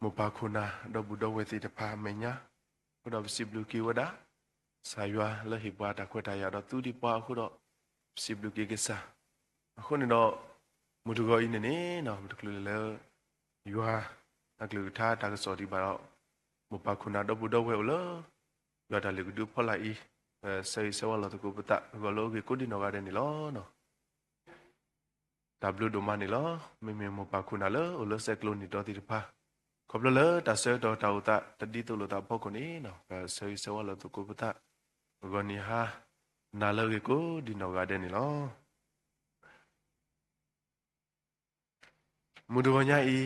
တော့စီဘလူကေကဆာယွာဘလူဖိုဒိုမဒီနေ့တော့ဒိုနေမတာခွတ်တာရလာမူဂရဆက်တော်နာရီလာကေခေါ်ဟိနောဘာကဆာဂလူကထာတမီတာတော့လာ mo pa khuna do bu do we ti de pa me nya ko do si blu ki wada sa ywa le hi bwa ta khweta ya do tu di pa khu do si blu ki ke sa khu ne do mu du go i ne ne no mu du klu le ywa ta klu tha ta ka so di ba do mo pa khuna do bu do we lo ywa ta le ku du pho la i se se wa lo to ku ta go lo ki ko di no ga de ni lo no W ဒိုမနီလောမေမေမပါခုနာလောအ ขอบเลยตาเสดอตาอุตะตดิตุลตาพอคนนี้เนาะก็เสยเสวะลตุกุปตะกอนี่ฮะนาเลกกูดินอกาเดนี่ลอมุดวญาอี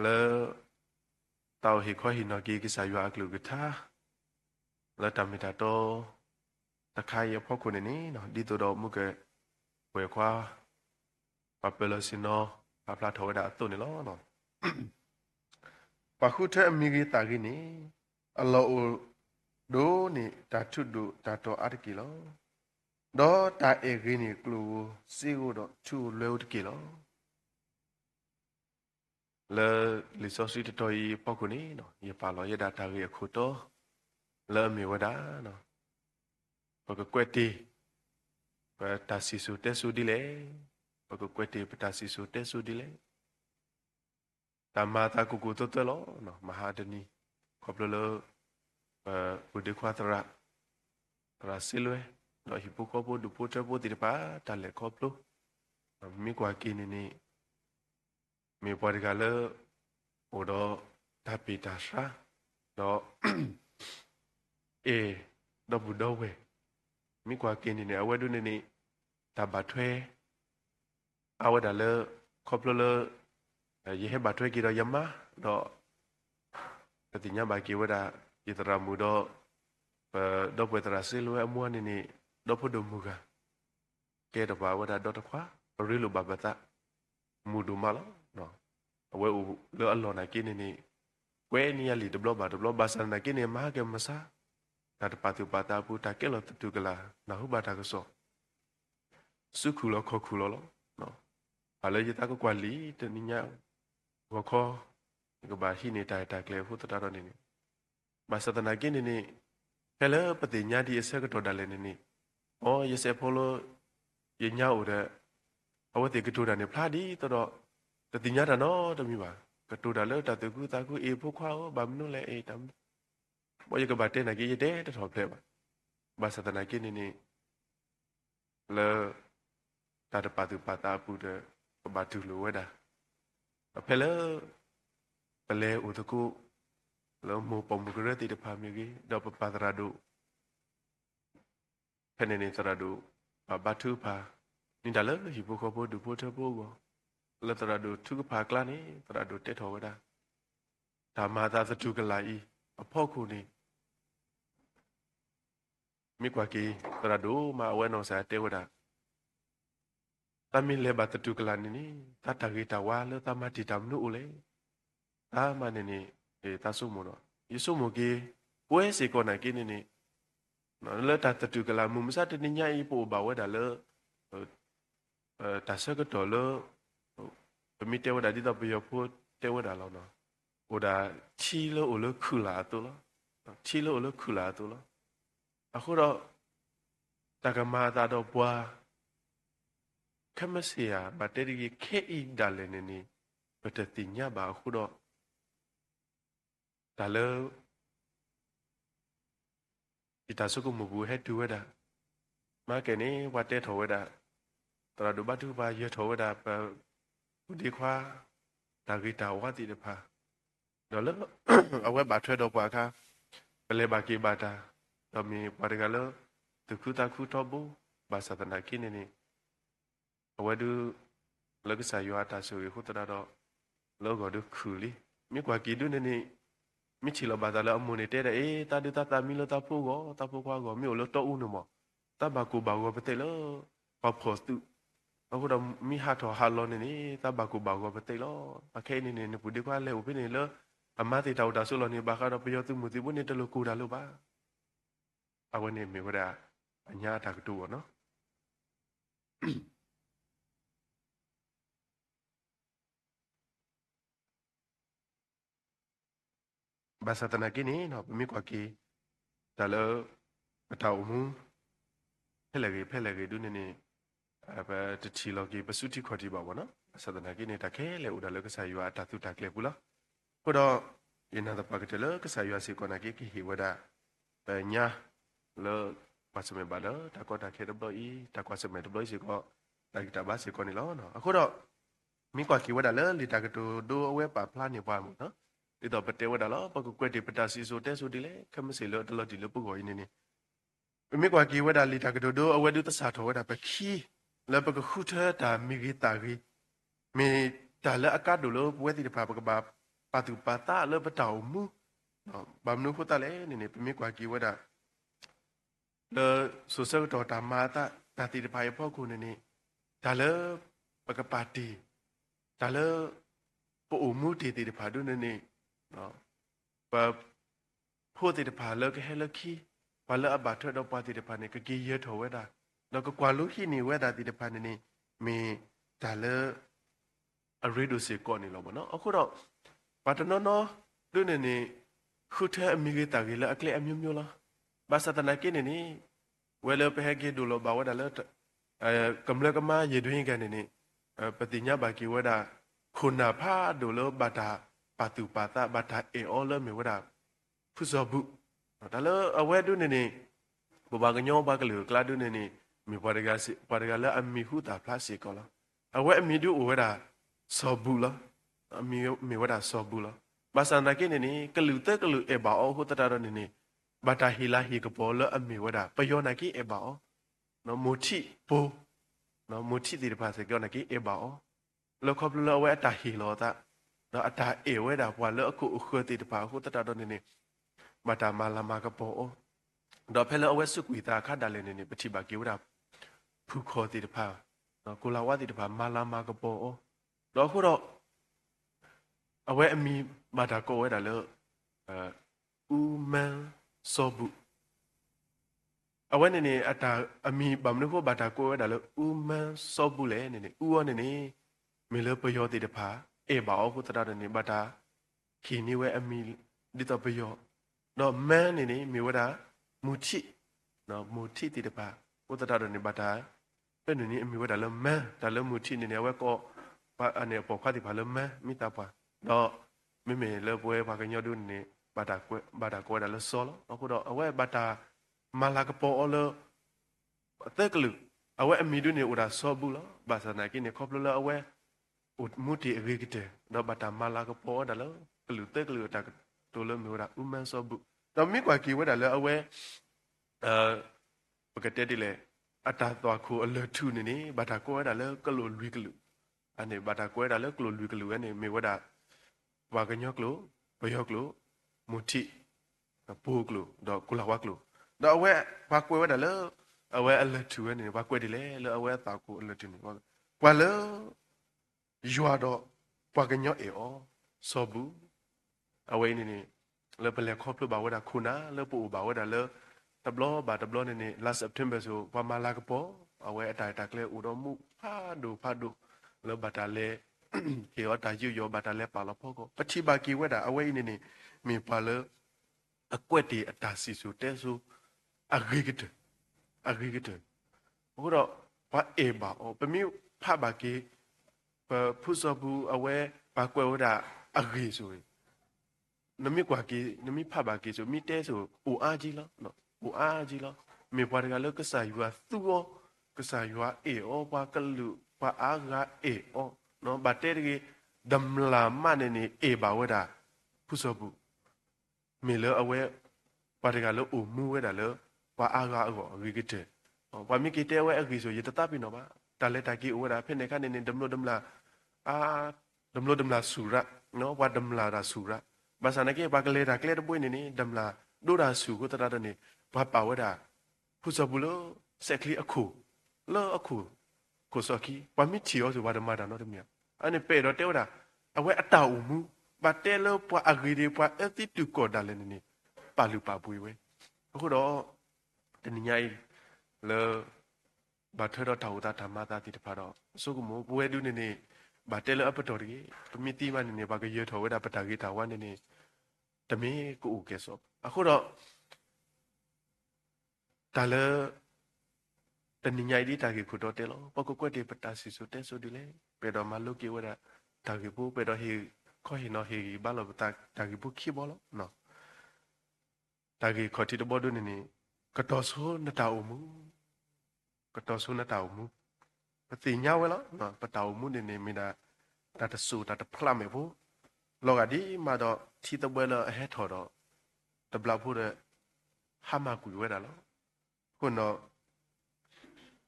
เลตาวหิขอหินอกีกิสายะอักลุกทาเลตามิตาโตตะคายพอคนนี้เนาะดิตุดอมุกะเวควาปะเปลสินอปะพลาทวดาตุนี่ลอเนาะ ပခုထအမိကြီးတာကြီးနေအလောဒိုနေတာထုဒုတာတော်အတကီလောဒေါ်တာအေကြီးနေကလူစီကိုတော့ချူလွဲဥတကီလောလေလီဆိုစီတော်ဤပောက်ခုနေနော်ရပါလောရဒတာကြီးအခုတော့လဲမီဝဒနော်ပကကွက်တီပတာစီဆူတက်ဆူဒီလေပကကွက်တီပတာစီဆူတက်ဆူဒီလေ တမ္မာတာကုကုတတလောနော်မဟာဒနီခေါပလလအဲဥဒခွာတရတရစီလွဲတော့ဟိပုခော ပုဒုပုတပုတိပါတလေခေါပလမိကွာကိနေနေမေပေါ်ကလေဟိုတော့တပိတာရှာတော့အေတော့ဘူးတော့ဝဲမိကွာကိနေနေအဝဲဒုနေနေတဘထွဲအဝဲဒါလေခေါပလလေ ye he batwe ki do yama do katinya ba ki wada itara mu do do pwe tara silu amu ni ni do pho do mu ga ke do ba wada do ta kwa ri lu ba ba ta mu du ma lo no we u lo allo na ki ni ni we ni ya li de blo ba de blo ba sa na ki ni ma ke ma sa ta ta pa tu pa ta pu ta ke lo tu ka la na hu ba ta ka so su khu lo kho khu lo lo no ဘာလဲရတာကကွာ လီတနညာဝခောကဘာဟိနေတာတာကလေဖုတတာရနေနေဘာစတနာကိနေနေဖဲလပတိညာဒီအစကတော်တယ်နေနေအော်ရစေဖိုလိုယညာဥတဲ့အဝတိကတူတာနေဖလာဒီတော်တတိညာတာနော်တမိပါကတူတာလေတတကူတာကူအေဖုခွာဘာမနုလဲအေတမ်ဘောရကဘာတဲနာကြီးရတဲ့တော်ဖလဲပါဘာစတနာကိနေနေလေတာတပါတူပါတာပူတဲ့ဘာတူလိုဝဲတာ ဖဲလပလဲဥတကုလောမပမဂရတိတဖာမြေကြီးတော့ပပဒရာဒုဖဲနေနေသရာဒုဘတ်ထုဖာနိဒလဟိဘခဘဒုပိုထဘောကိုလတရာဒုထုကဖာကလာနေသရာဒုတက်တော်ဝဒဓမ္မာသာသတုကလာဤအဖို့ခုနေမိကွာကီသရာဒုမအဝဲနောစာတေဝဒ သမီးလေဘတ်တူကလာနီနီတတဂီတဝါလသမတီတမ်နူလေအာမနီနီေတဆုမနောယေဆုမကေပွဲစေကောနာကိနီနီနော်လတတတူကလာမူမစတနိညာဤပိုဘဝဒါလတဆကတော်လပမိတေဝဒါဒီတော့ပြောဖို့တေဝဒါလောနော်ဟိုဒါချီလို့အိုလို့ခုလာတူလားချီလို့အိုလို့ခုလာတူလားအခုတော့တကမာတာတော့ဘွား ခမစီယာဘတ်တရီခေအီဒါလနေနီဘတ်တိညာဘာခုတော့ဒါလဒီတဆုကမဘူဟဲတူဝဒမကနေဝတ်တဲ့ထောဝဒတရဒုဘတုဘာရထောဝဒပဘူးဒီခွာဒါဂီတာဝတိတဖာတော့လ အဝဲဘာထွဲတော့ပွားခါပလေဘာကီဘာတာတော့မီပါရကလတခုတခုတော့ဘူးဘာသဒနာကိနေနေအဝဒုလကဆာယောတာဆိုရခုတရတော့လောကဒုခူလီမြကွာကီဒုနေနေမိချီလောဘာသာလောအမွန်နေတဲ့အေးတာဒတာတာမီလောတာဖိုကိုတာဖိုကွာကိုမြို့လောတော့ဦးနမတာဘာကူဘာကိုပတဲ့လောဘာဖို့စတူအခုတော့မိဟာတော်ဟာလောနေနေတာဘာကူဘာကိုပတဲ့လောအခဲနေနေပူဒီကွာလဲဥပိနေလောအမတိတောက်တာဆိုလောနေဘာကတော့ပယောသူမူတိဘုနေတလို့ကူတာလို့ပါအဝနေမေဝဒအညာတာကတူဘောနော် ဘာသာတနာကိနေနော်မိကွာကီဒါလောအတောက်မှုဖဲလေဖဲလေဒုနေနေအဘတချီလောကီပစုတိခေါ်တိပါဘောနော်ဘာသာတနာကိနေတခဲလေဥဒါလောကဆာယွာတတုတကလေဘူးလားကိုတော့ယနာတပကတလကဆာယွာစီကောနာကိကိဟိဝဒပညာလောပါစမေဘာလောတကောတခဲဒဘလီတကောစမေဒဘလီစီကောတကိတဘာစီကောနီ လောနော်အခုတော့မိကွာကီဝဒလောလီတကတူဒိုအဝဲပါဖလာနေပါမို့နော်ဒီတော့ပတေဝဒါလောပကုကွက်တိပတာစီဆိုတဲဆိုဒီလေခမစီလောတလောဒီလောပုကိုင်းနေနေမိကွာကီဝဒါလီတာကဒိုဒိုအဝဲဒုတဆာထောဝဒါပခီလပကခုထတာမိဂီတာဂီမေတာလအကတ်ဒိုလောပွဲတိတဖာပကဘာပတူပတာလပတောက်မူနော်ဘာမနုခုတလေနေနေမိကွာကီဝဒါလေဆိုဆောတော်တာမာတာတာတိတဖာရဖို့ခုနေနေဒါလပကပါတီဒါလပို့မှုတီတိတဖာဒုနေနေ နော်ပဖို့တဲ့ပါလကဟဲလခီပါလအဘထတော့ပါတဲ့ပါနေကကြီးရထောဝဲတာတော့ကွာလူခိနေဝဲတာတဲ့ပါနေနေမင်းဒါလအရီဒိုစေကောနေလို့ဗောနော်အခုတော့ပါတနော်နော်လူနေနေခုထဲအမိကတာကြီးလအကလေအမျိုးမျိုးလားဘာသာတနာကိနေနေဝဲလပဟဲကေဒူလောဘာဝဒါလအဲကမ္လကမရေတွင်းကနေနေပတိညာဘာကီဝဲတာခုနာဖာဒူလောဘာတာ ပါတူပါတာဘာတာအေအောလမေဝဒဖုဇဘုဒါလအဝဲဒုနေနေဘဘကညောဘကလူကလာဒုနေနေမိပရဂစီပရဂလာအမီဟုတာဖလာစီကောလာအဝဲအမီဒုဝဲဒါဆောဘူးလာအမီမေဝဒဆောဘူးလာဘာစန္ဒကိနေနေကလူတက်ကလူအေဘာအောဟုတတာရနေနေဘာတာဟီလာဟီကပေါ်လအမီဝဒပယောနာကိအေဘာအောနော်မူတီပိုနော်မူတီဒီပါစေကောနာကိအေဘာအောလောကပလဝဲတာဟီလောတာ နော်အတာအေဝဲတာဘွာလောအခုအခုတိတပါအခုတတတော့နေနေမတာမလာမကပေါ်တော့ဖဲလောအဝဲစုကွေတာခတ်တယ်လည်းနေနေပတိပါကေဝတာဖူခေါ်တိတပါနော်ကိုလာဝတိတပါမလာမကပေါ်တော့ခုတော့အဝဲအမီမတာကိုဝဲတာလို့အဲဦးမန်စောဘူးအဝဲနေနေအတာအမီဗမနုဖို့ဘာတာကိုဝဲတာလို့ဦးမန်စောဘူးလေနေနေဦးရောနေနေမေလပယောတိတပါ e ba o ku ta da ni ba ta ki ni we ami di to byo no man ni ni mi wa da mu chi no mu chi ti de ba ku ta da ni ba ta pe ni ni mi wa da le man da le mu chi ni ne we ko ba ane po kha ti ba le man mi ta ba no mi me le bo e ba ka nyo du ni ba ta ko ba ta ko da le solo o ku do we ba ta ma la ka po o le te klu awe mi du ni u da so bu lo ba sa na ki ni ko lo awe ဘာကညောဒုနေဘာတာကွဘာတာကွဒါလဆောလအခုတော့အဝဲဘာတာမလာကပေါ်အလအသက်ကလူအဝဲအမီဒုနေဥဒါဆောဘူးလားဘာသာနာကိနေခေါပလလအဝဲ ut muti egite do bata mala ko po da lo klu te klu ta to lo mi ra uman so bu do mi kwa ki we da lo awe uh ပကတဲ့တိလေအတာသွားခုအလထုနေနေဘာတာကွဲတာလဲကလိုလွီကလူအနေဘာတာကွဲတာလဲကလိုလွီကလူအနေမေဝဒဝါကညောကလိုဘယောကလိုမူတီပူကလိုတော့ကုလာဝကလိုတော့အဝဲဘာကွဲဝ ရွာတော့ပွားကညောအေအောစောဘူးအဝိနေနေလေပလေခေါပလဘာဝဒခုနာလေပူဘာဝဒလေတဘလဘာတဘလနေနေ last september ဆိုပမာလာကပေါ်အဝဲအတိုင်တကလေဥတော်မှုဖာဒူဖာဒူလေဘတာလေကေဝတာယူယောဘတာလေပါလဖို့ကိုပတိဘာကီဝဒအဝိနေနေမိပါလေအကွက်တီအတာစီဆိုတဲဆိုအဂိကတအဂိကတဘုရောဘာအေဘာအောပမိဖဘာကီ ဖုစဘူးအဝဲဘာကွယ်ဝဒအဂေဆိုနမိကွာကေနမိဖဘာကေဆိုမိတဲဆိုအိုအားကြီးလားနော်အိုအားကြီးလားမေပွားတကလောကဆာယူသူောကဆာယူအေအောဘာကလူဘာအာဂါအေအောနော်ဘာတဲကေဒမ်လာမနေနေအေဘာဝဒဖုစဘူးမေလအဝဲဘာတကလောအိုမူဝဲတာလောဘာအာဂါအောဝီကတဲ့ဘာမိကေတဲဝဲအဂေဆိုရတတပိနော်ပါတလက်တကီဝဒဖိနေခနေနေဒမလို့ဒမလာ အာဒမလို့ဒမလာဆူရနော်ဝဒမလာရာဆူရဘဘာသာနကေဘာကလေတာကလေတပွေးနေနေဒမလာဒိုဒါစုကိုတရတဲ့နေဘာပါဝဒါဖူစဘူးလို့ဆက်ကလီအခုလောအခုကိုစကီပမီချီယောဆိုဘာဒမတာနော်တမီအဲ့ပေတော့တဲဝဒါအဝဲအတောက်မှုဘာတဲလောပွားအဂီဒီပွားအတိတူကောဒါလည်းနေပါလူပါပွေဝဲအခုတော့တနင်္ညာရီလောဘာထတော့တောက်တာဓမ္မတာတိတဖာတော့စုကမိုးပွဲဒုနေနေ ဘာတဲလောအပတော်ရီပမီတီမနေနေဘာကရထောဝဲတာပတာဂီတာဝါနေနေတမင်းကိုဦးကဲဆိုအခုတော့ဒါလည်းတနင်္ညာရီတာကြီးခုတော့တဲလို့ပကုကွက်တေပတာစီဆိုတဲဆိုဒီလေပေတော့မလုကေဝဒတာကြီးဘူးပေတော့ဟီခေါ်ဟီနော်ဟီဘာလို့တာတာကြီးဘူးခိဘောလို့နော်တာကြီးခေါ်တီတဘောဒုနေနေကတော်ဆိုနတာအုံမူကတော်ဆိုနတာအုံမူ ပတိညာဝဲလို့နော်ပတာအုံမူနေနေမိနာတာတဆူတာတဖလာမေဘူးလောကဒီမှာတော့ထီတပွဲလအဟဲထော်တော့တဘလဖို့တဲ့ဟာမကူဝဲတာလို့ခုနော်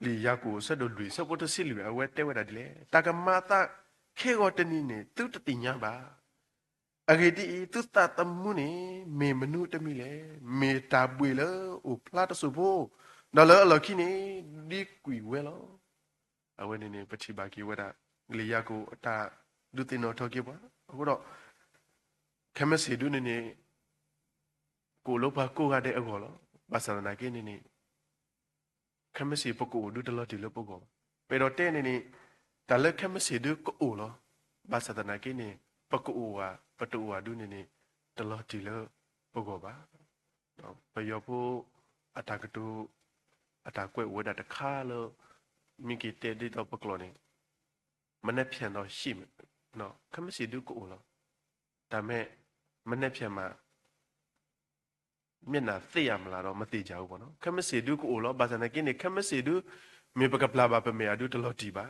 လီယာကိုဆက်တို့လူဆက်ဖို့တစီလူအဝဲတဲဝဲတာဒီလေတာကမာတာခေကိုတနီနေသူတတိညာပါအဂေတီသူတတမှုနေမေမနုတမီလေမေတာပွေလေအိုဖလာတဆူဖို့နော်လောလောခိနေဒီကွီဝဲလော အဝဲနေနေပတိပါကီဝဲတာလီယာကိုအတာဒုတင်တော်ထောက်ကြပါအခုတော့ခမစီဒုနေနေကိုလောပါကိုရတဲ့အကောလောဘာသာနာကိနေနေခမစီပကိုဒုတလတီလပကိုပေတော့တဲ့နေနေတလက်ခမစီဒုကိုလောဘာသာနာကိနေပကိုဝါပတူဝါဒုနေနေတလတီလပကိုပါတော့ပယောဖို့အတာကတူအတာကွဲဝဒတခါလို့ မိကီတဲ့ဒီတော့ပကလောနေမနဲ့ပြန်တော့ရှိမယ်နော်ခမစီဒုကိုလောဒါမဲ့မနဲ့ပြန်မှာမျက်နှာသိရမလားတော့မသိကြဘူးပေါ့နော်ခမစီဒုကိုလောဘာသာနာကိနေခမစီဒုမေပကပလာဘာပမေအဒုတလောတီပါ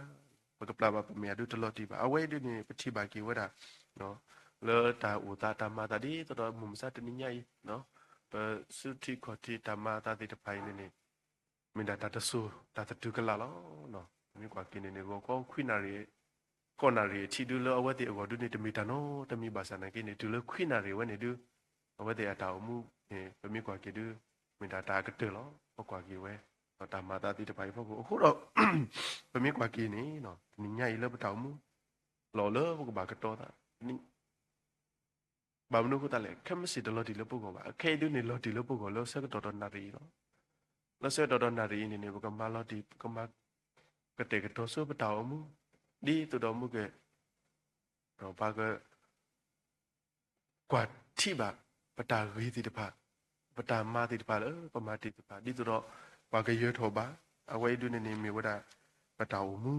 ပကပလာဘာပမေအဒုတလောတီပါအဝဲဒုနေပတိပါကီဝဒနော်လောတာဥတာတမတာဒီတော်မုံစတနိညာဤနော်ပစုတိခေါတိတမတာတိတဖိုင်နေနေ မင်တာတဆူတာတတုကလာလောနော်မြေကွာကိနေနေကိုကောခွိနာရီကောနာရီချီဒူလောအဝဲတိအကောဒုနေတမီတနောတမီဘာသာနာကိနေဒူလောခွိနာရီဝဲနေဒူအဝဲတိအတာအမှုအဲပမိကွာကိဒူမင်တာတာကတေလောပကွာကိဝဲတာမာတာတိတပိုင်ဖို့အခုတော့ပမိကွာကိနေနော်နိညာဤလောပတောင်မှုလောလောဘကဘာကတော့တာနိဘာမနုကတလေခမစီတလောဒီလောပုကောပါအခဲဒုနေလောဒီလောပုကောလောဆက်တော်တော်နာရီနော် လောဆက်တော်တော်နာရီနေနေဘကမလောဒီကမကတဲ့ကတော့ဆပတောင်မှုဒီတူတော်မှုကတော့ဘာကကွာတိပါပတာရီတိတပါပတာမာတိတပါလေပမာတိတပါဒီတော့ဘာကရွထောပါအဝိဒုနေနေမြေဝဒပတာဝမှု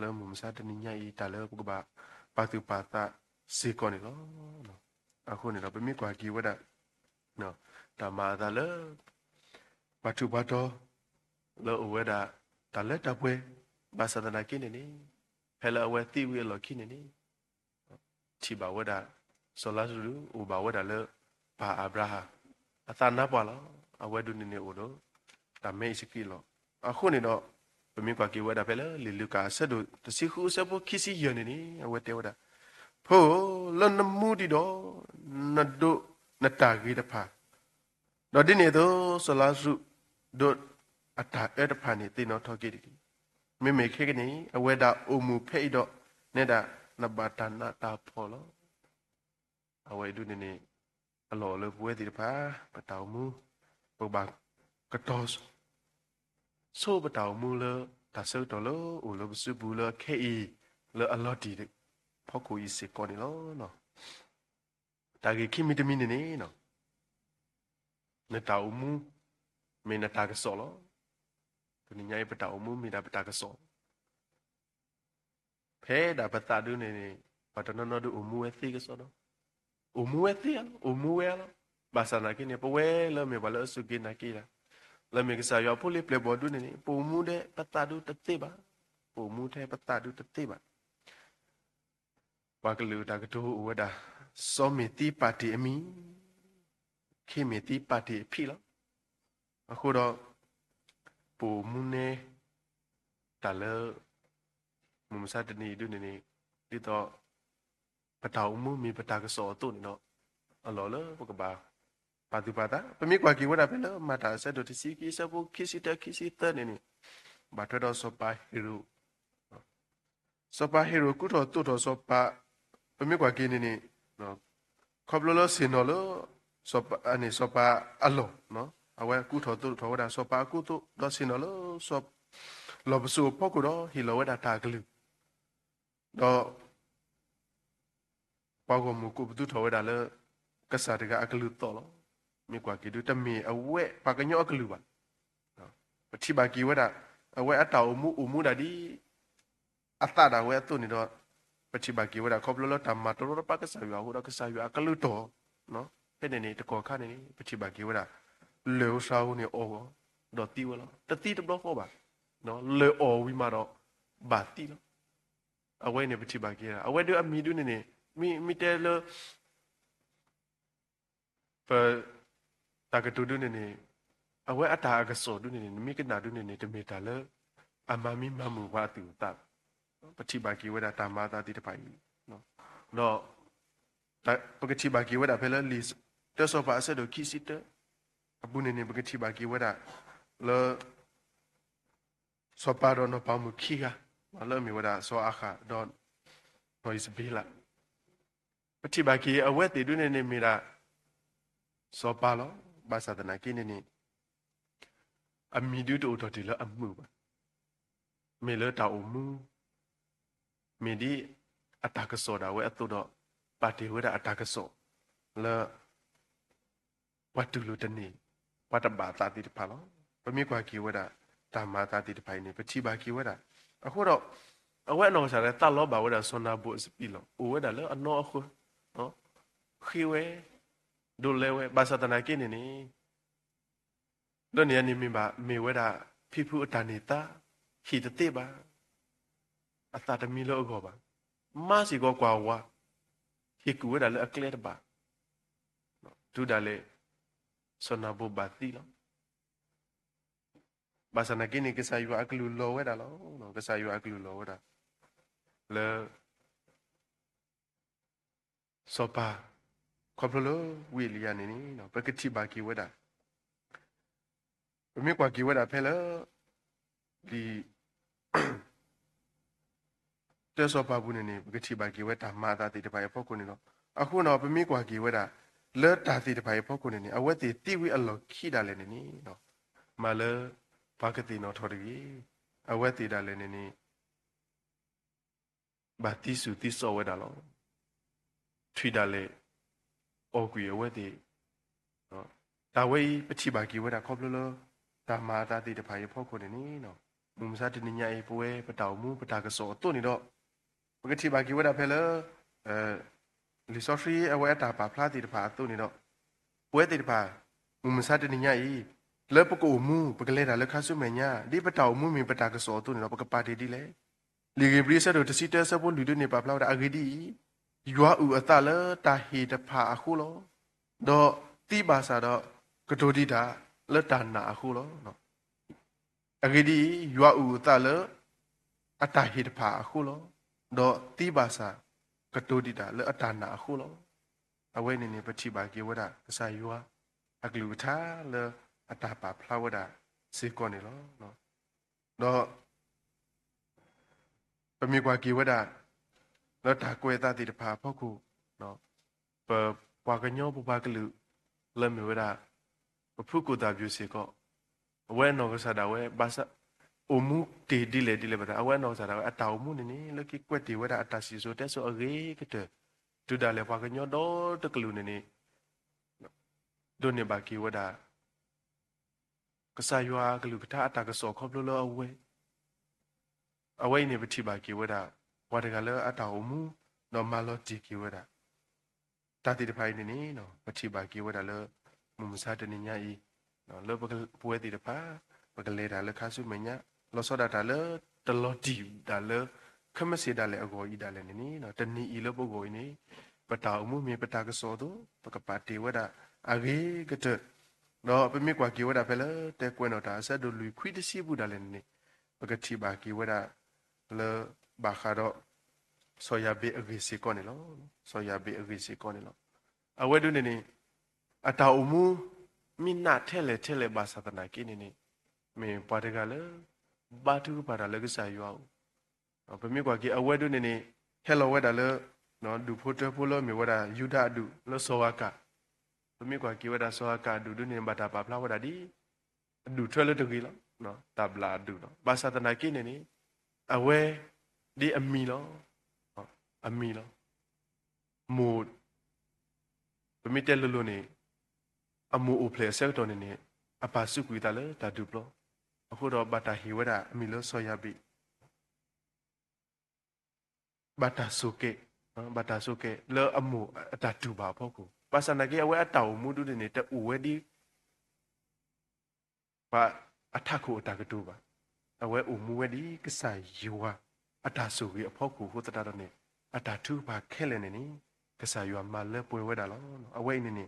လဲမှုမစားတနိညာဤတလဲပုကပါပါတုပါတာစေကောနေလောနော်အခုနေတော့ပမိကွာကီဝဒနော်တမာတာလဲ ပတုပါတော့လောဝဒတလဲတပွဲဘာသဒနာကိနေနေဖဲလအဝဲတိဝေလောကိနေနေချီပါဝဒဆိုလာစုဥပါဝဒလဲပါအဗရာဟာအသနာပွာလောအဝဲဒုနေနေဥတော့ဒါမေစကီလောအခုနေတော့ပမီကွာကေဝဒါဖဲလေလီလူကာဆက်တို့တစီခုဆက်ဖို့ခီစီယနေနေအဝဲတဲဝဒါဖိုလနမှုဒီတော့နဒုနတာဂီတဖာတော့ဒီနေတော့ဆလာစု ဒုအတာအဲ့တဖာနေတင်တော့ထောက်ကြည့်တယ်မေမေခေကနေအဝဲဒါအုံမူဖဲ့တော့နေတာနဘာတနာတာဖော်လောအဝဲဒုနေနေအလောလပွဲဒီတဖာပတောင်မူပုဘကတော်ဆိုပတောင်မူလတဆောတော်လောဥလဘစုဘူးလခေအီလအလောတီဖောက်ကိုဤစေကောနေလောနော်တာဂီခိမီတမီနေနေနော်နတောင်မူ မေနတာကဆောလောသူညိုင်ပတောင်မူမေတာပတာကဆောဖဲဒါပတာဒုနေနေပတနနဒုအမူဝဲသိကဆောနော် umuwe umuwe lo basa na kini po we lo me balo su kina kila lo me kisa yo puli ple bodu ni po mu de patadu tete ba po mu de patadu tete ba wa klu da kdo uwada so me ti party ami khi me ti party phi lo အခုတော့ပုံမှုနဲ့တလမမစားတနေဒုနေနေဒီတော့ပတောင်မှုမိပတာကစောတုန်တော့အလောလပကဘာပါတူပါတာပမိကွာကီဝဒါပဲလမတာဆက်တို့တစီကီစပုခီစီတခီစီတနေနေဘာထွတော့စပါဟီရိုစပါဟီရိုကုတော့တူတော့စပါပမိကွာကီနေနေနော်ခေါပလလစင်နော်လို့စပါအနေစပါအလောနော် အဝဲကုတော့တူတော့ဝဒါစပါကုတော့တော့စင်နော်လို့စပလောပစုပေါကုတော့ဟီလောဝဒါတာကလူတော့ပေါကမှုကုပတူထောဝဒါလေကစားတကအကလူတော့လောမြေကွာကီဒူတမီအဝဲပါကညောအကလူပါနော်ပတိပါကီဝဒါအဝဲအတောက်မှုအမှုဒါဒီအတဒါဝဲတုန်နေတော့ပတိပါကီဝဒါခေါပလောတမတော်တော့ပါကစားရွာဟိုတော့ကစားရွာအကလူတော့နော်တဲ့နေနေတကောခါနေနေပတိပါကီဝဒါ လေဦးစားဦးနေအောတော့တီဝလောတတိတဘလို့ဟောပါနော်လေအောဝီမှာတော့ဘာတီလောအဝဲနေပတိပါကီရာအဝဲတို့အမီဒူနေနေမိမိတဲလဖတာကတူဒုနေနေအဝဲအတာကစောဒုနေနေမိကနာဒုနေနေတမေတာလအမမီမမှုဝါတူတာပတိပါကီဝဒတာမာတာတိတပိုင်နော်တော့ပကတိပါကီဝဒဖဲလလီတဆောပါဆဒိုခီစီတအပုနေနေပကတိပါကီဝဒ လောစောပါတော့နော်ပါမှုခီကမလောမီဝဒစောအခါတော့နော် is bila ပတိပါကီအဝဲတေဒုနေနေမီရာစောပါလောဘာသာတနာကိနေနေအမီဒုတိုတော်တီလအမှုပါမေလတာအမှုမီ ဒီအတာကစောဒါဝဲအတုတော့ပါတီဝဲအတာကစောလဝတ်တူလူတနေဝတ်တဘာတာတိတဖာလောပမိကွာကီဝဲတာတာမာတာတိတဖိုင်နေပချိပါကီဝဲတာအခုတော့အဝဲနော်စားတဲ့တလောဘာဝဲတာဆွန်နာဘုစပီလောအိုဝဲတာလေအနော်အခုနော်ခိဝဲဒိုလဲဝဲဘာသာတနာကိနေနေတို့နေနေမိပါမေဝဲတာဖိဖူအတန်နေတာဟီတတိပါအတတမီလောကောပါမစီကောကွာဝါဟီကူဝဲတာလေအကလဲတပါဒူဒါလေ စနာဘဘာတိလောဘာသာနာကိနေကစားယူအကလူလောဝဲတာလောနော်ကစားယူအကလူလောဝဲတာလေစောပါခေါပလိုဝီလီယာနေနီနော်ပကတိဘာကီဝဒပမေကွာကီဝဒဖဲလဒီတဲစောပါဘူးနေနေပကတိဘာကီဝဒမာတာတိတပိုင်ဖောက်ကုန်နေတော့အခုတော့ပမေကွာကီဝဒ လဲတာတိတပိုင်ဖောက်ကုန်နေနေအဝက်တိတိဝီအလောခိတာလည်းနေနီနော်မလဲဘာကတိနော်ထော်ဒီအဝက်တိတာလည်းနေနေဘာတိစုတိစောဝဲတာလောထွီတာလည်းအော်ကွေဝဲတိနော်ဒါဝဲပတိပါကီဝဲတာခေါပလလဒါမာတာတိတဖာရဖောက်ခုနေနီနော်မုံစားတနညာအေပွဲပတောင်မှုပတာကစောတုန်နေတော့ပကတိပါကီဝဲတာဖဲလအဲ လီဆိုဖရီအဝဲတာပါဖလာတိတဖာတုန်နေတော့ပွဲတိတဖာမုံစားတနညာအေလေပကိုမှုပကလေတာလက်ခဆုမညာဒီပတောင်မှုမီပတာကစောတုန်နေတော့ပကပါတီဒီလေလီဂေဘရီဆက်တို့တစီတဲဆပ်ဖို့လူတို့နေပါဖလာတာအဂီဒီယွာဥအတလတာဟီတဖာအခုလောတော့တိပါစာတော့ကတိုဒီတာလတနာအခုလောနော်အဂီဒီယွာဥတလအတာဟီတဖာအခုလောတော့တိပါစာ ကတိုဒီတာလအတနာအခုလောအဝဲနေနေပချိပါကေဝဒကဆာယွာအကလူထာလအတာပါဖလာဝဒစေကောနေလောနော်တော့ပမေကွာကေဝဒလောတာကွဲတာတိတဖာဖောက်ခုနော်ပပွားကညောပပကလူလမေဝဒပဖုကုတာပြုစီကောအဝဲနော်ကစားတာဝဲဘာသာ အမှုတေဒီလေဒီလေဘာအဝဲနော်စားတာအတောင်မှုနေနေလကိကွက်တီဝဒအတစီဆိုတဲ့ဆိုအရေကတဲ့ဒူဒါလေပွားကညောတော့တကလူနေနေဒုန်နေဘာကီဝဒကစားရွာကလူကတာအတာကစောခေါပလို့လောအဝဲအဝဲနေပတိဘာကီဝဒဝါတကလည်းအတောင်မူနော်မ လောတီကီဝဒတာတိတဖိုင်နေနော်ပတိပါကီဝဒလည်းမုံစားတနေညာဤနော်လောပကပွဲတိတဖာပကလေတာလည်းခါဆုမညာလောစောဒတာလည်းတလောတီတာလည်းခမစီတာလည်းအကိုဤတာလည်းနေနော်တဏီဤလောပုဂ္ဂိုလ်နေပတောင်မှုမြေပတာကစောတို့ပကပါတေဝဒအဂေကတနော်ပမိကွာကီဝဒဖဲလေတဲကွနော်တာဆက်တို့လူခွိတစီဘူးတာလည်းနေပကတိပါကီဝဒလေဘာခါတော့ဆိုရဘေအဂီစီကောနေလောဆိုရဘေအဂီစီကောနေလောအဝဲဒုနေနေအတောက်မှုမိနာထဲလေထဲလေဘာသာတနာကိနေနေမေပါတကလေ ဘာတူပါတာလေကစားရွာပမေကွာကိအဝဲဒုနေနေဟဲလောဝဲတာလေနော်ဒူဖိုတဖိုလောမေဝဒါယူဒဒူလောစောဝကာပမေကွာကိဝဒါစောဝကာဒူဒုနေဘာတာပါဖလာဝဒါဒီဒူထွဲလေတကီလောနော်တဘလာဒူနော်ဘာသာတနာကိနေနေအဝဲဒီအမီလောအမီလောမို့ပမေတဲလလို့နေအမူအိုဖလေဆက်တော်နေနေအပါစုကွေတာလေတာဒူပလော အခုတော့ဘတာဟီဝဒအမီလောဆောရပြီဘတာဆုကေဘတာဆုကေလောအမူအတာဒူပါဖို့ကိုပါစနာကေအဝဲအတောင်မှုဒုနေတူဝဲဒီဘာအထခုအတာကတူပါအဝဲအမူဝဲဒီကဆာယောအတာဆုကေအဖို့ကိုဟိုတတာတော့နေအတာထူပါခဲလဲနေနီကဆာယောမလဲပွေဝဲတာလောအဝဲနေနေ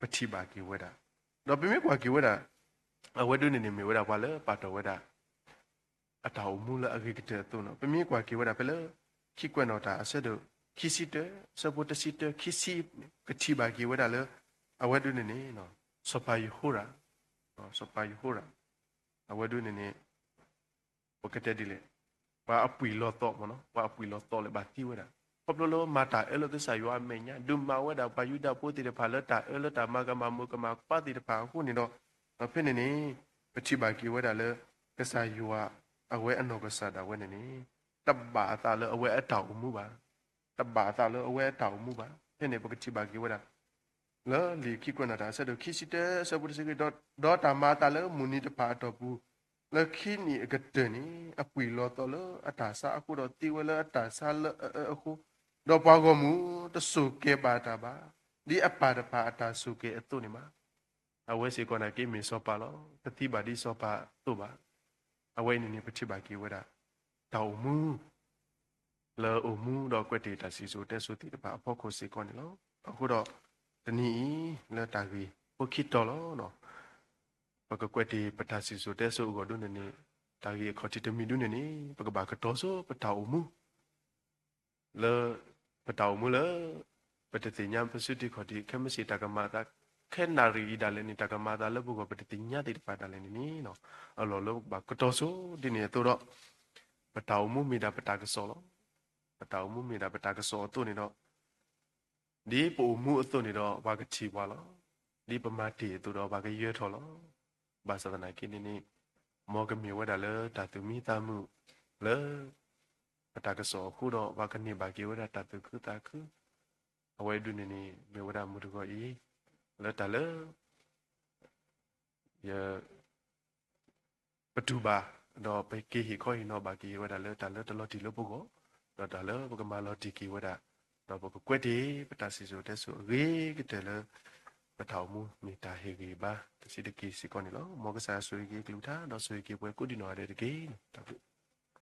ပတိပါကေဝဲတာတော့ပြမေကွာကေဝဲတာ အဝဲဒုနေနေမေဝဲတာဘာလဲပါတော်ဝဲတာအတောင်မှုလအဂိကတဲ့တုံးပြမေကွာကေဝဲတာပဲလဲခိကွနော်တာအဆက်တို့ခိစီတစပုတစီတခိစီပတိပါကေဝဲတာလဲအဝဲဒုနေနေနော်စပါယဟူရာနော်စပါယဟူရာအဝဲဒုနေနေပကတဲ့ဒီလေဘာအပွီလောတော့မနော်ဘာအပွီလောတော့လေဘာတိဝဲတာပပလောမာတာအဲ့လိုသစ္စာယောအမေညာဒုမာဝဲတာပါယုဒပိုတိတဖာလတာအဲ့လိုတာမကမမုကမပတိတဖာခုနေတော့ ဖြစ်နေနေပတိပါကေဝဲတာလေသစ္စာယောအဝဲအနောကစားတာဝဲနေနေတဘာသာလေအဝဲအတောက်မှုပါတဘာသာလေအဝဲအတောက်မှုပါဖြစ်နေပကတိပါကေဝဲတာလေလီခိကွနာတာဆက်တော့ခိစီတဲဆပုတစီကေတော့တော့တာမာတာလေမူနီတဖာတော့ဘူးလခိနီအကတနီအပွီလောတော်လအတာစာအခုတော့တီဝဲလအတာစာလအခုတော့ပါကမှုတဆုကေပါတာပါဒီအပါတပါအတာဆုကေအတုနေမှာ အဝဲစီကောနာကေမီစောပါလောတတိပါဒီစောပါတုပါအဝဲနေနေပတိပါကေဝဒတောက်မှုလောအမှုတော့ကွက်တေတစီဆိုတက်ဆိုတိတပါအဖို့ခိုစီကောနေလောအခုတော့တနီလောတာကြီးပုခိတော်လောနော်ပကကွက်တေပတာစီဆိုတက်ဆိုကိုဒုနေနေတာကြီးခေါတိတမီဒုနေနေပကဘာကတော့ဆိုပတောက်မှုလောပတောက်မှုလောပတတိညာပစုတိခေါတိခမစီတကမာတာ ခဲနာရီဒါလည်းနေတာကမာတာလဘုကပတတိညာတိပါတာလည်းနီနော်အလောလောဘာကတော့ဆိုဒီနေတော့ပတောက်မှုမိတာပတာကစောလောပတောက်မှုမိတာပတာကစောတို့နေတော့ဒီပုံမှုအသွနေတော့ဘာကချီပါလောဒီပမာတီတို့တော့ဘာကရွေးထော်လောဘာသဒနာကိနေနေမောကမြေဝဒါလေတာသူမိတာမှုလေပတာကစောခုတော့ဘာကနေဘာကေဝဒါတာသူခုတာခုအဝဲဒုနေနေမြေဝဒါမှုတော့ဤ လေတာလေယပတူပါတော့ပဲကေဟီခေါ်ဟီနော်ဘာကေဝဒါလေတာလေတလို့ဒီလို့ပုကောတော့တာလေပကမာလော်တီကေဝဒါတော့ပကကွက်တီပတာစီဆိုတဲ့ဆိုရေကတဲ့လေပထောင်မှုမိတာဟေကြီးပါတစီတကီစီကောနီလောမောကဆာဆွေကြီးကလူတာတော့ဆွေကြီးပွဲကုဒီနော်ရတဲ့ကေတပု